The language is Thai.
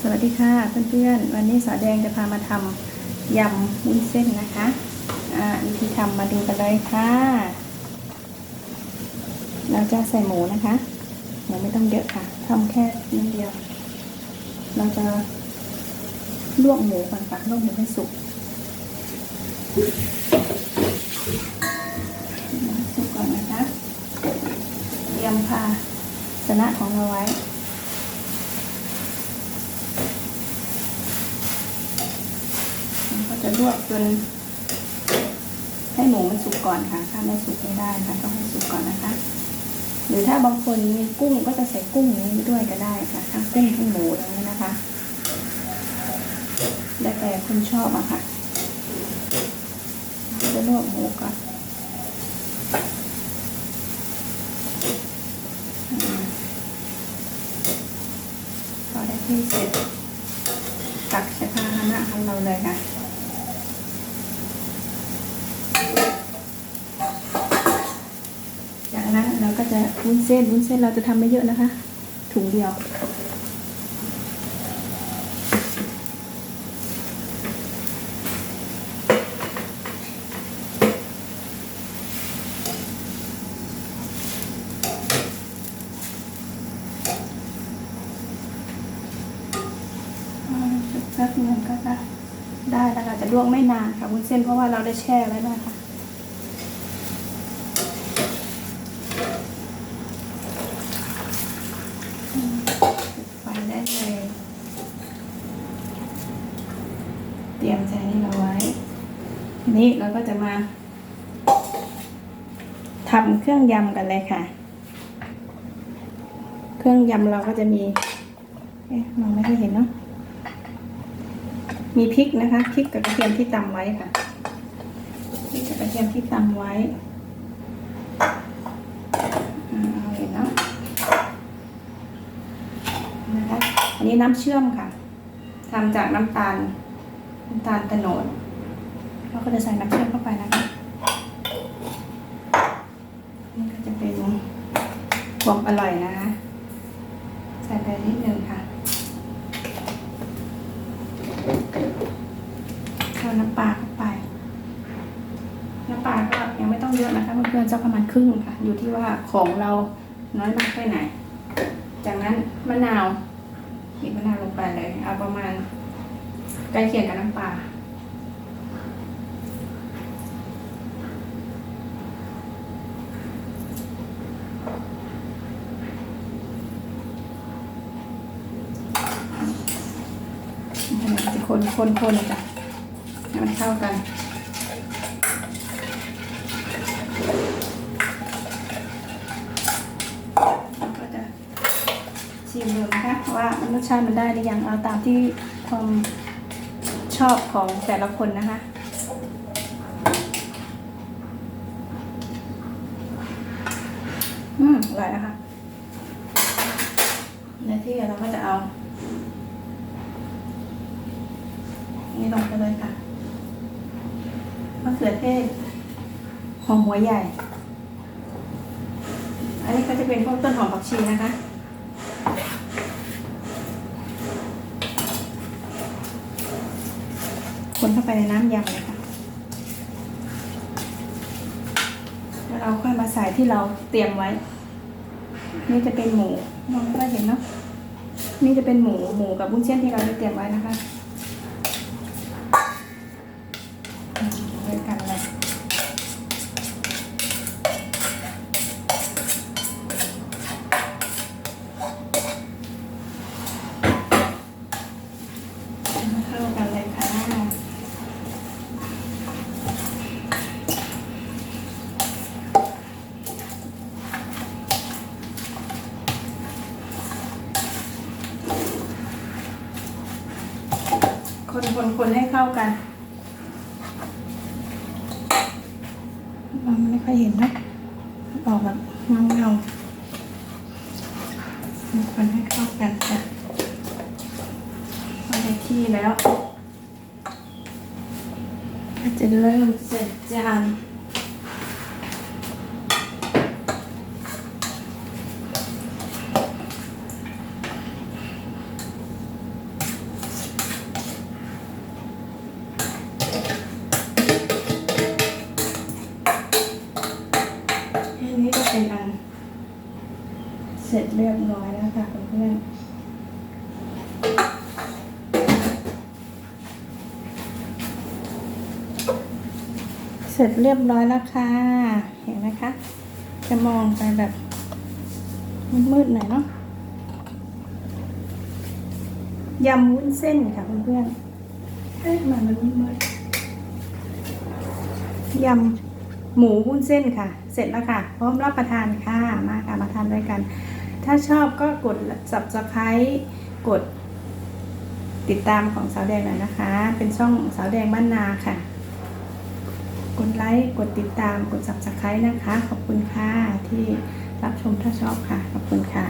สวัสดีค่ะเพื่อนๆ วันนี้สาแดงจะพามาทำยำวุ้นเส้นนะคะอ่าวิธีทำมาดูกันเลยค่ะ เราจะใส่หมูนะคะหมูไม่ต้องเยอะค่ะทำแค่นิดเดียว เราจะลวกหมูก่อนค่ะลวกหมูให้สุกสุกก่อนนะคะเตรียมภาชนะของเราไว้ จะลวกจนให้หมูมันสุกก่อนค่ะ ถ้าไม่สุกไม่ได้ค่ะ ต้องให้สุกก่อนนะคะ หรือถ้าบางคนมีกุ้งก็จะใส่กุ้งนี้ด้วยก็ได้ค่ะ ทั้งกุ้งทั้งหมูอย่างนี้นะคะแล้วแต่คุณชอบอะค่ะ จะลวกหมูก่อนพอได้ที่เสร็จตักใส่ภาชนะของเราเลยค่ะ จากนั้นเราก็จะ วุ้นเส้นวุ้นเส้นเราจะทำไม่เยอะนะคะ ถุงเดียว สักหนึงก็จะได้แล้วค่ะจะลวกไม่นานค่ะวุ้นเส้นเพราะว่าเราได้แช่ไว้แล้วค่ะอืมปิดไฟได้เลย เตรียมใจนี่เราไว้ทีนี้เราก็จะมาทำเครื่องยำกันเลยค่ะ เครื่องยำเราก็จะมี เอ๊ะมองไม่ค่อยเห็นเนาะ มีพริกนะคะพริกกับกระเทียมที่ตำไว้ค่ะพริกกับกระเทียมที่ตำไว้เอาเห็นเนาะนะคะ อันนี้น้ำเชื่อมค่ะทำจากน้ำตาล น้ำตาลตะโนดเราก็จะใส่น้ำเชื่อมเข้าไปนะคะนี่ก็จะเป็นความอร่อยนะคะใส่ไปนิดนึงค่ะเข้าน้ำปลาเข้าไป น้ำปลาก็ยังไม่ต้องเยอะนะคะเพื่อนๆจะประมาณครึ่งค่ะ อยู่ที่ว่าของเราน้อยมากแค่ไหน จากนั้นมะนาวบีบมะนาวลงไปเลย เอาประมาณ ใกล้เคียงกับน้ำปลาจะคนคนคนจ้ะให้มันเข้ากันแล้วก็จะชิมดูนะคะว่ารสชาติมันได้หรือยังเอาตามที่ความ ชอบของแต่ละคนนะคะ อืมอร่อยนะคะในที่เราก็จะเอานี่ลงไปเลยค่ะมะเขือเทศหอมหัวใหญ่ อันนี้ก็จะเป็นพวกต้นหอมผักชีนะคะ คนเข้าไปในน้ำยำเลยค่ะแล้วเราค่อยมาใส่ที่เราเตรียมไว้ นี่จะเป็นหมูมองไม่ค่อยเห็นเนาะนี่จะเป็นหมูหมูกับบุ้นเส้นที่เราได้เตรียมไว้นะคะ ด้วยกันเลยเข้ากันเลยค่ะ คนคนคนให้เข้ากันมองไม่ค่อยเห็นนะออกแบบเงาเงาๆคนให้เข้ากันจ้ะพอได้ที่แล้ว ก็จะเริ่มเสร็จจาน เสร็จเรียบร้อยแล้วค่ะเพื่อนๆเสร็จเรียบร้อยแล้วค่ะ เห็นไหมคะ จะมองไปแบบมืดๆหน่อยเนาะยำวุ้นเส้นค่ะเพื่อนๆเอ๊ะมันมันมืดๆยำหมูวุ้นเส้นค่ะ เสร็จแล้วค่ะ พร้อมรับประทานค่ะ มาค่ะมาทานด้วยกัน ถ้าชอบก็กด subscribe กดติดตามของสาวแดงหน่อยนะคะ เป็นช่องสาวแดงบ้านนาค่ะ กดไลค์ กดติดตาม กด subscribe นะคะ ขอบคุณค่ะที่รับชมถ้าชอบค่ะ ขอบคุณค่ะ